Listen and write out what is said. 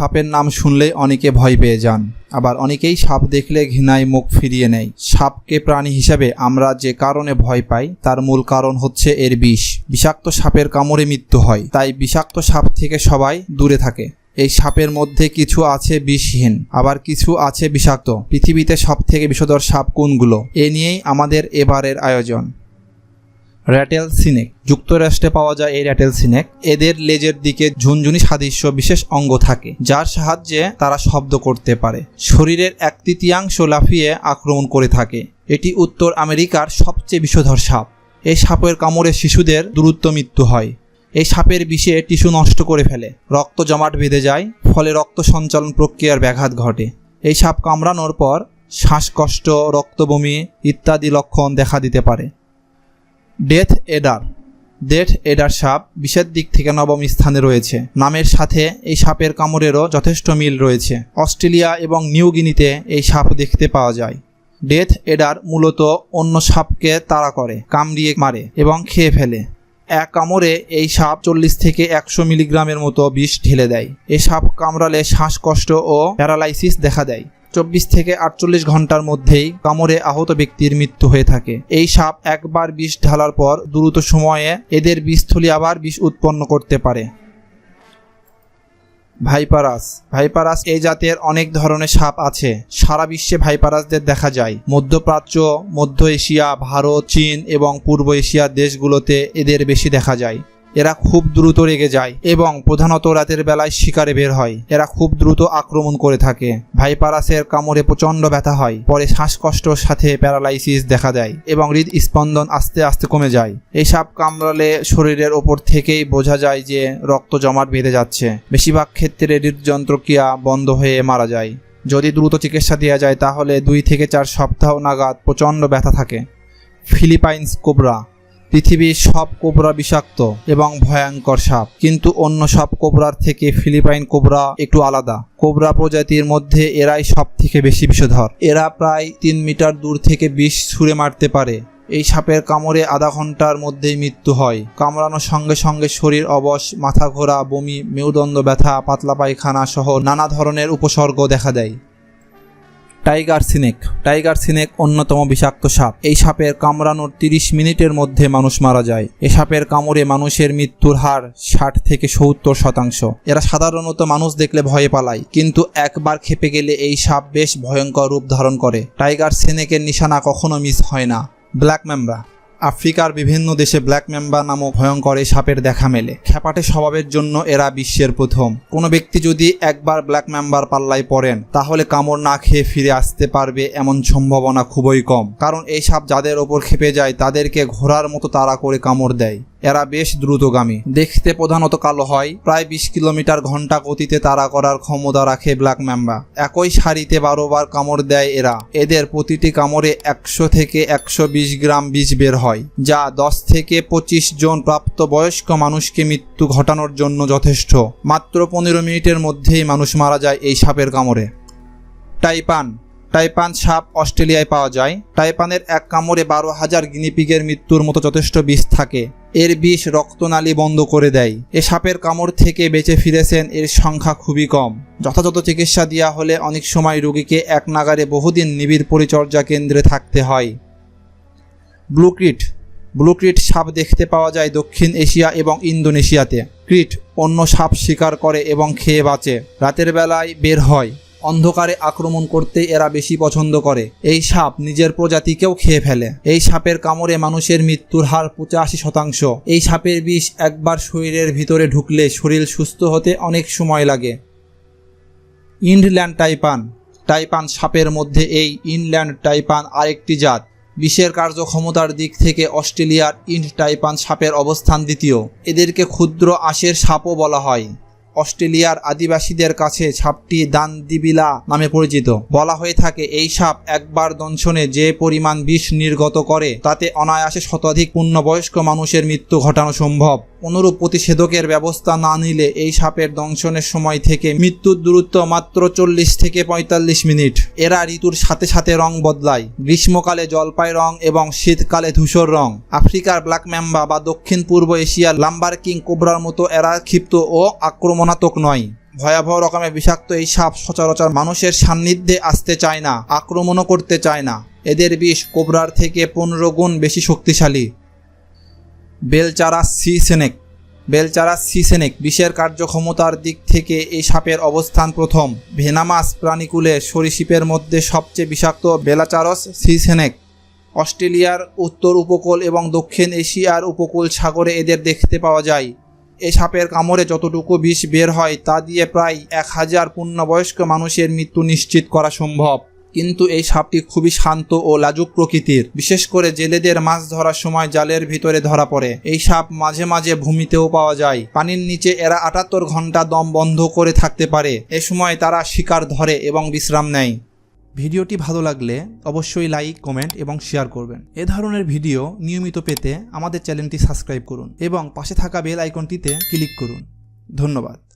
সাপের নাম শুনলে অনেকে ভয় পেয়ে যান। আবার অনেকেই সাপ দেখলে ঘৃণায় মুখ ফিরিয়ে নেয়। সাপকে প্রাণী হিসাবে আমরা যে কারণে ভয় পাই, তার মূল কারণ হচ্ছে এর বিষ। বিষাক্ত সাপের কামড়ে মৃত্যু হয়, তাই বিষাক্ত সাপ থেকে সবাই দূরে থাকে। এই সাপের মধ্যে কিছু আছে বিষহীন, আবার কিছু আছে বিষাক্ত। পৃথিবীতে সব থেকে বিষধর সাপ কোনগুলো? এ নিয়েই আমাদের এবারের আয়োজন। Rattlesnake. যুক্তরাষ্ট্রে পাওয়া যায় এই র্যাটেল সিনেক। এদের লেজের দিকে ঝুনঝুনি সাদৃশ্য বিশেষ অঙ্গ থাকে, যার সাহায্যে তারা শব্দ করতে পারে। শরীরের এক তৃতীয়াংশ লাফিয়ে আক্রমণ করে থাকে। এটি উত্তর আমেরিকার সবচেয়ে বিষধর সাপ। এই সাপের কামড়ে শিশুদের দূরত্ব মৃত্যু হয়। এই সাপের বিষে টিস্যু নষ্ট করে ফেলে। রক্ত জমাট বেঁধে যায়, ফলে রক্ত সঞ্চালন প্রক্রিয়ার ব্যাঘাত ঘটে। এই সাপ কামড়ানোর পর শ্বাসকষ্ট, রক্তবমি ইত্যাদি লক্ষণ দেখা দিতে পারে। ডেথ এডার। ডেথ এডার সাপ বিষের দিক থেকে নবম স্থানে রয়েছে। নামের সাথে এই সাপের কামড়েরও যথেষ্ট মিল রয়েছে। অস্ট্রেলিয়া এবং নিউ গিনিতে এই সাপ দেখতে পাওয়া যায়। ডেথ এডার মূলত অন্য সাপকে তাড়া করে, কামড়িয়ে মারে এবং খেয়ে ফেলে। এক কামড়ে এই সাপ চল্লিশ থেকে একশো মিলিগ্রামের মতো বিষ ঢেলে দেয়। এই সাপ কামড়ালে শ্বাসকষ্ট ও প্যারালাইসিস দেখা দেয়। চব্বিশ থেকে আটচল্লিশ ঘণ্টার মধ্যেই কামড়ে আহত ব্যক্তির মৃত্যু হয়ে থাকে। এই সাপ একবার বিষ ঢালার পর দ্রুত সময়ে এদের বিষথলি আবার বিষ উৎপন্ন করতে পারে। ভাইপারাস। ভাইপারাস এই জাতের অনেক ধরনের সাপ আছে। সারা বিশ্বে ভাইপারাসদের দেখা যায়। মধ্যপ্রাচ্য, মধ্য এশিয়া, ভারত, চীন এবং পূর্ব এশিয়ার দেশগুলোতে এদের বেশি দেখা যায়। এরা খুব দ্রুত রেগে যায় এবং প্রধানত রাতের বেলায় শিকারে বের হয়। এরা খুব দ্রুত আক্রমণ করে থাকে। ভাইপারাসের কামড়ে প্রচণ্ড ব্যথা হয়। পরে শ্বাসকষ্টর সাথে প্যারালাইসিস দেখা দেয় এবং হৃদস্পন্দন আস্তে আস্তে কমে যায়। এই সাপ কামড়ালে শরীরের ওপর থেকেই বোঝা যায় যে রক্ত জমাট বেঁধে যাচ্ছে। বেশিরভাগ ক্ষেত্রে হৃদযন্ত্রক্রিয়া বন্ধ হয়ে মারা যায়। যদি দ্রুত চিকিৎসা দেওয়া যায় তাহলে দুই থেকে চার সপ্তাহ নাগাদ প্রচণ্ড ব্যথা থাকে। ফিলিপাইন্স কোবরা পৃথিবীর সব কোবরা বিষাক্ত এবং ভয়ঙ্কর সাপ। কিন্তু অন্য সব কোবরার থেকে ফিলিপাইন কোবরা একটু আলাদা। কোবরা প্রজাতির মধ্যে এরাই সব থেকে বেশি বিষধর। এরা প্রায় তিন মিটার দূর থেকে বিষ ছুঁড়ে মারতে পারে। এই সাপের কামড়ে আধা ঘণ্টার মধ্যেই মৃত্যু হয়। কামড়ানোর সঙ্গে সঙ্গে শরীর অবশ, মাথা ঘোরা, বমি, মেরুদণ্ড ব্যথা, পাতলা পায়খানা সহ নানা ধরনের উপসর্গ দেখা দেয়। Tiger scenic. টাইগার সিনেক অন্যতম বিষাক্ত সাপ। এই সাপের কামড়ানোর তিরিশ মিনিটের মধ্যে মানুষ মারা যায়। এ সাপের কামড়ে মানুষের মৃত্যুর হার ষাট থেকে সত্তর শতাংশ। এরা সাধারণত মানুষ দেখলে ভয়ে পালায়, কিন্তু একবার খেপে গেলে এই সাপ বেশ ভয়ঙ্কর রূপ ধারণ করে। টাইগার সিনেকের নিশানা কখনো মিস হয় না। ব্ল্যাক ম্যাম্বা আফ্রিকার বিভিন্ন দেশে ব্ল্যাক মেম্বা নামক ভয়ঙ্কর এই সাপের দেখা মেলে। খেপাটে স্বভাবের জন্য এরা বিশ্বের প্রথম। কোনো ব্যক্তি যদি একবার ব্ল্যাক মেম্বার পাল্লায় পড়েন, তাহলে কামড় না খেয়ে ফিরে আসতে পারবে এমন সম্ভাবনা খুবই কম। কারণ এই সাপ যাদের ওপর খেপে যায়, তাদেরকে ঘোড়ার মতো তাড়া করে কামড় দেয়। এরা বেশ দ্রুতগামী। দেখতে প্রধানত কালো হয়, প্রায় বিশ কিলোমিটার ঘণ্টা গতিতে তাড়া করার ক্ষমতা রাখে ব্ল্যাক ম্যাম্বা। একই সারিতে বারো বার কামড় দেয় এরা। এদের প্রতিটি কামড়ে একশো থেকে একশো বিশ গ্রাম বিষ বের হয়, যা দশ থেকে পঁচিশ জন প্রাপ্তবয়স্ক মানুষকে মৃত্যু ঘটানোর জন্য যথেষ্ট। মাত্র পনেরো মিনিটের মধ্যেই মানুষ মারা যায় এই সাপের কামড়ে। টাইপান টাইপান সাপ অস্ট্রেলিয়ায় পাওয়া যায়। টাইপানের এক কামড়ে বারো হাজার গিনিপিগের মৃত্যুর মতো যথেষ্ট বিষ থাকে। এর বিষ রক্তনালী বন্ধ করে দেয়। এ সাপের কামড় থেকে বেঁচে ফিরেছেন এর সংখ্যা খুবই কম। যথাযথ চিকিৎসা দেওয়া হলে অনেক সময় রোগীকে এক নাগারে বহুদিন নিবিড় পরিচর্যা কেন্দ্রে থাকতে হয়। ব্লুক্রিট। ব্লুক্রিট সাপ দেখতে পাওয়া যায় দক্ষিণ এশিয়া এবং ইন্দোনেশিয়াতে। ক্রিট অন্য সাপ শিকার করে এবং খেয়ে বাঁচে। রাতের বেলায় বের হয়। অন্ধকারে আক্রমণ করতে এরা বেশি পছন্দ করে। এই সাপ নিজের প্রজাতিকেও খেয়ে ফেলে। এই সাপের কামড়ে মানুষের মৃত্যুর হার পঁচাশি শতাংশ। এই সাপের বিষ একবার শরীরের ভিতরে ঢুকলে শরীর সুস্থ হতে অনেক সময় লাগে। ইন্ডল্যান্ড টাইপান। টাইপান সাপের মধ্যে এই ইনল্যান্ড টাইপান আরেকটি জাত। বিষের কার্যক্ষমতার দিক থেকে অস্ট্রেলিয়ার ইন্ড টাইপান সাপের অবস্থান দ্বিতীয়। এদেরকে ক্ষুদ্র আঁশের সাপও বলা হয়। অস্ট্রেলিয়ার আদিবাসীদের কাছে সাপটি দানদিবিলা নামে পরিচিত। বলা হয়ে থাকে, এই সাপ একবার দংশনে যে পরিমাণ বিষ নির্গত করে, তাতে অনায়াসে শতাধিক পূর্ণবয়স্ক মানুষের মৃত্যু ঘটানো সম্ভব। অনুরূপ প্রতিষেধকের ব্যবস্থা না নিলে এই সাপের দংশনের সময় থেকে মৃত্যুর দূরত্ব মাত্র চল্লিশ থেকে পঁয়তাল্লিশ মিনিট। এরা ঋতুর সাথে সাথে রং বদলায়। গ্রীষ্মকালে জলপাই রং এবং শীতকালে ধূসর রং। আফ্রিকার ব্ল্যাক ম্যাম্বা বা দক্ষিণ পূর্ব এশিয়ার লাম্বার কিং কোবরার মতো এরা ক্ষিপ্ত ও আক্রমণাত্মক নয়। ভয়াবহ রকমের বিষাক্ত এই সাপ সচরাচর মানুষের সান্নিধ্যে আসতে চায় না, আক্রমণও করতে চায় না। এদের বিষ কোবরার থেকে পনেরো গুণ বেশি শক্তিশালী। বেলচারা সি সেনেক বেলচারা সি সেনেক বিষের কার্যক্ষমতার দিক থেকে এই সাপের অবস্থান প্রথম। ভেনামাস প্রাণীকুলে সরীসৃপের মধ্যে সবচেয়ে বিষাক্ত বেলাচারস সি সেনেক অস্ট্রেলিয়ার উত্তর উপকূল এবং দক্ষিণ এশিয়ার উপকূল সাগরে এদের দেখতে পাওয়া যায়। এই সাপের কামড়ে যতটুকু বিষ বের হয় তা দিয়ে প্রায় এক হাজার পূর্ণবয়স্ক মানুষের মৃত্যু নিশ্চিত করা সম্ভব। কিন্তু এই সাপটি খুবই শান্ত ও লাজুক প্রকৃতির। বিশেষ করে জেলেদের মাছ ধরার সময় জালের ভিতরে ধরা পড়ে। এই সাপ মাঝে মাঝে ভূমিতেও পাওয়া যায়। পানির নিচে এরা আটাত্তর ঘণ্টা দম বন্ধ করে থাকতে পারে। এ সময় তারা শিকার ধরে এবং বিশ্রাম নেয়। ভিডিওটি ভালো লাগলে অবশ্যই লাইক, কমেন্ট এবং শেয়ার করবেন। এ ধরনের ভিডিও নিয়মিত পেতে আমাদের চ্যানেলটি সাবস্ক্রাইব করুন এবং পাশে থাকা বেল আইকনটিতে ক্লিক করুন। ধন্যবাদ।